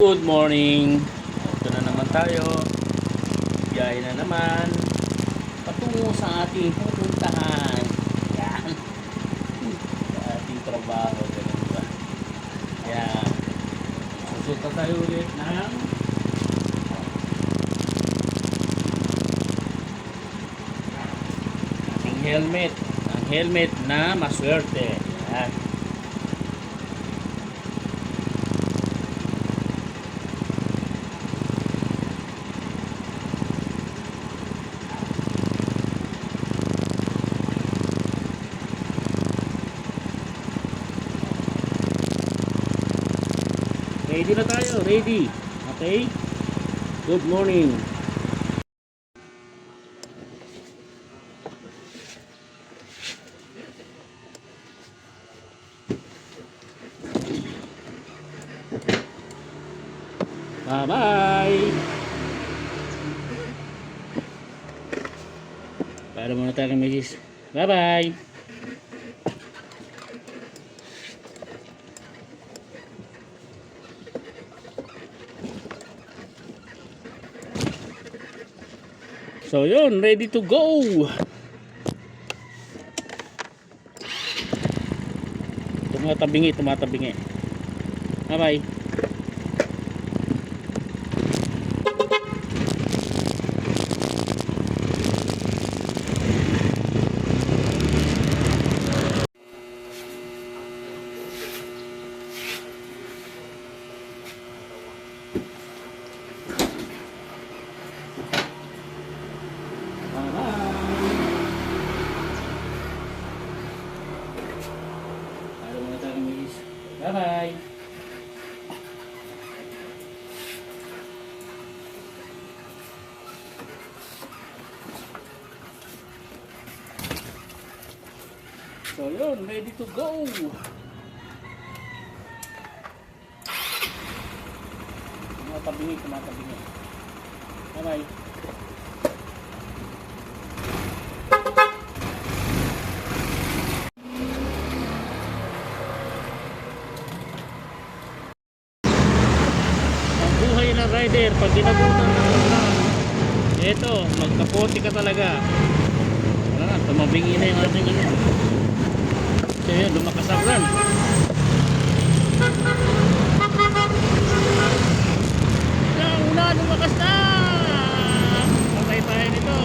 Good morning. Ito na naman tayo. Biyahe na naman. Patungo sa ating pupuntahan. Yan. Sa ating trabaho. Ganun ba? Yan. Susunta tayo ulit ng ating helmet. Ang helmet na maswerte. Yan. Ready na tayo, ready. Okay? Good morning. Bye-bye. Para muna tayo kay Mrs. Bye-bye. So yun, ready to go. Tumatabingi, tumatabingi. Bye So yun, ready to go. Tumatabingi, tumatabingi. Bye. ang buhay ng rider pag ginabutan ng ulan eto magkapote ka talaga wala tumabingi na yung ating ano so yun lumakas ang run na una lumakas na! Patay tayo nito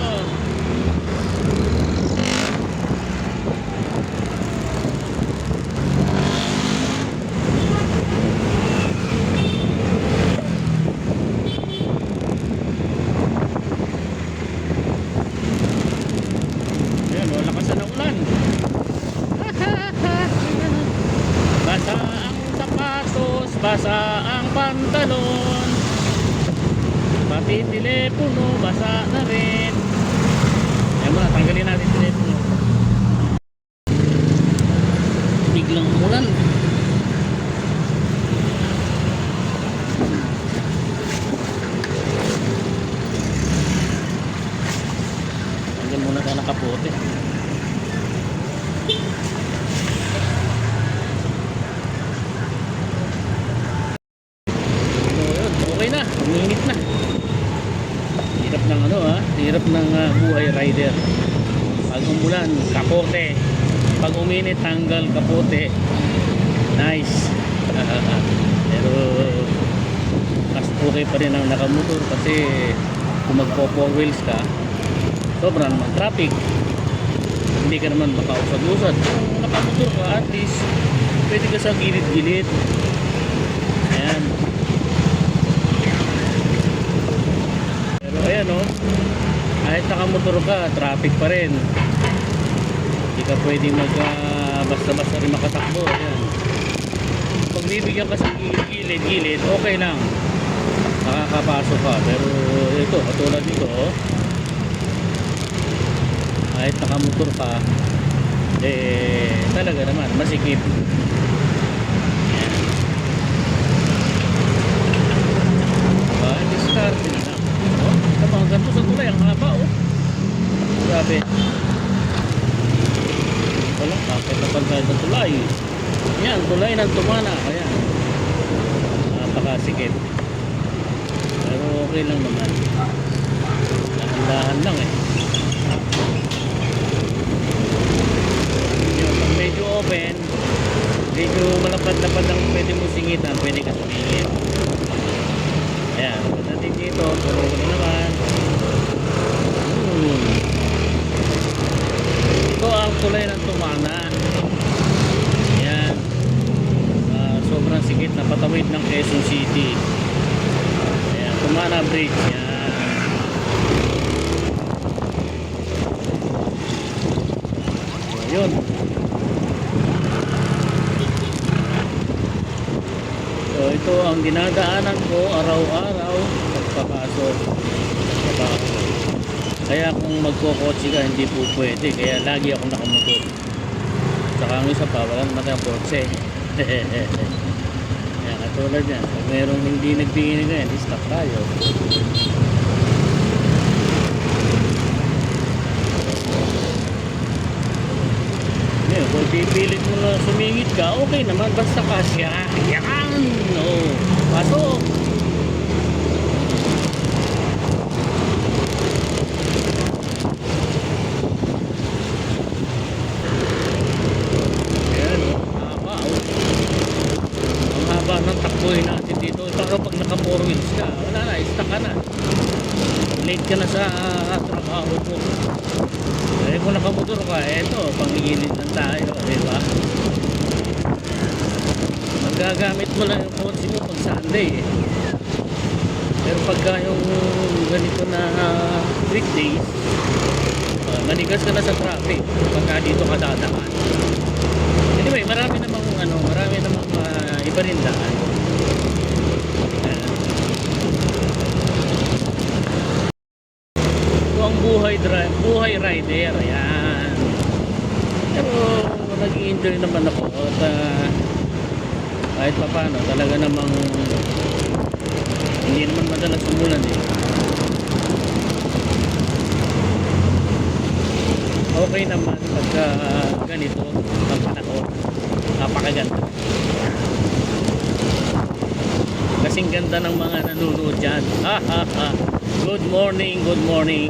Ayan, wala ka sa ulan. basa ang sapatos, basa ang pantalon. Pati telepono, basa na rin. Ayan muna, tanggalin natin telepono. Biglang umulan. Tanggal muna tayo nakapote. So, yun, okay na, uminit na. Hirap ng ano ha, hirap ng ah, buhay rider. Pag umulan, kapote. Pag uminit, tanggal kapote. Nice. Pero mas okay pa rin ang nakamotor kasi kung magpo four wheels ka, sobrang naman traffic. Hindi ka naman makausad-usad. Kung nakamotor ka, at least pwede ka sa gilid-gilid. Ayan. Pero ayan o, kahit nakamotor ka, traffic pa rin. Hindi ka pwede mag ah, basta-basta rin makatakbo. Ayan. Pag bibigyan ka sa gilid-gilid, okay lang. Makakapasok ka. Pero ito, katulad nito, oh, kahit nakamotor ka, eh, talaga naman, masikip. grabe. Wala kapit na pagkain ng tulay? Yan tulay ng tumana. Ayan. Napakasikit pero okay lang naman. ah Tulay ng tumana. Ayan. Ah, sobrang sikit na patawid ng Quezon City. Ayan, Tumana Bridge. Yan. So ito ang dinadaanan ko araw-araw pagpapasok. Diba? Kaya kung magkokotse ka hindi po pwede. Kaya lagi ako nakamotor. Saka ang isa pa, wala naman tayong kotse. Kaya katulad yan. Pag merong hindi nagbigay na yan, stop tayo. Ngayon, kung pipilit mo na sumingit ka, okay naman. Basta kasya. Yan! Oo. Pasok! Ayan, oh. Haba, oh. Ang haba ng takbuhin natin dito. Pero pag naka 4 wheels ka, wala na, stuck ka na. Late ka na sa ah, trabaho mo. Eh kung nakamotor ka, eto, pangigilid lang tayo, di ba? Magagamit mo lang yung kotse mo pag Sunday eh. Pero pagka yung ganito na uh, weekdays, uh, manigas ka na sa traffic pagka dito ka dadaan. Anyway, marami namang ano, marami namang uh, iba rin daan. Ito ang buhay buhay rider, ayan. Nag-enjoy naman ako at ah, kahit pa paano, talaga namang hindi naman madalas umulan eh. Okay naman pagka ganito ang panahon. Napakaganda. Kasing ganda ng mga nanonood dyan. Ha ha ha. Good morning, good morning.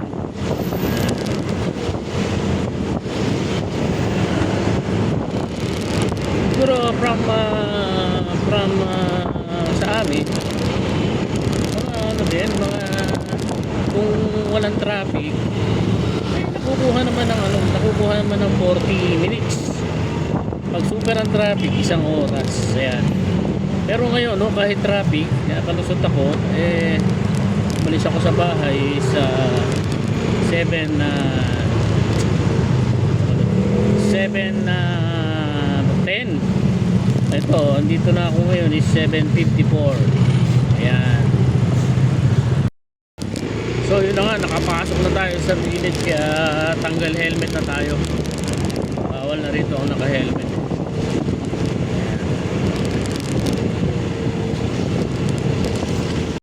Siguro from uh, from uh, sa amin mga ano din mga kung walang traffic ay nakukuha naman ng ano nakukuha naman ng 40 minutes. Pag super ang traffic isang oras ayan. Pero ngayon no kahit traffic kaya kalusot ako eh umalis ako sa bahay sa 7 na 7 na 10 ito andito na ako ngayon is 7.54 ayan. So yun na nga nakapasok na tayo sa village kaya tanggal helmet na tayo. Bawal na rito ako naka helmet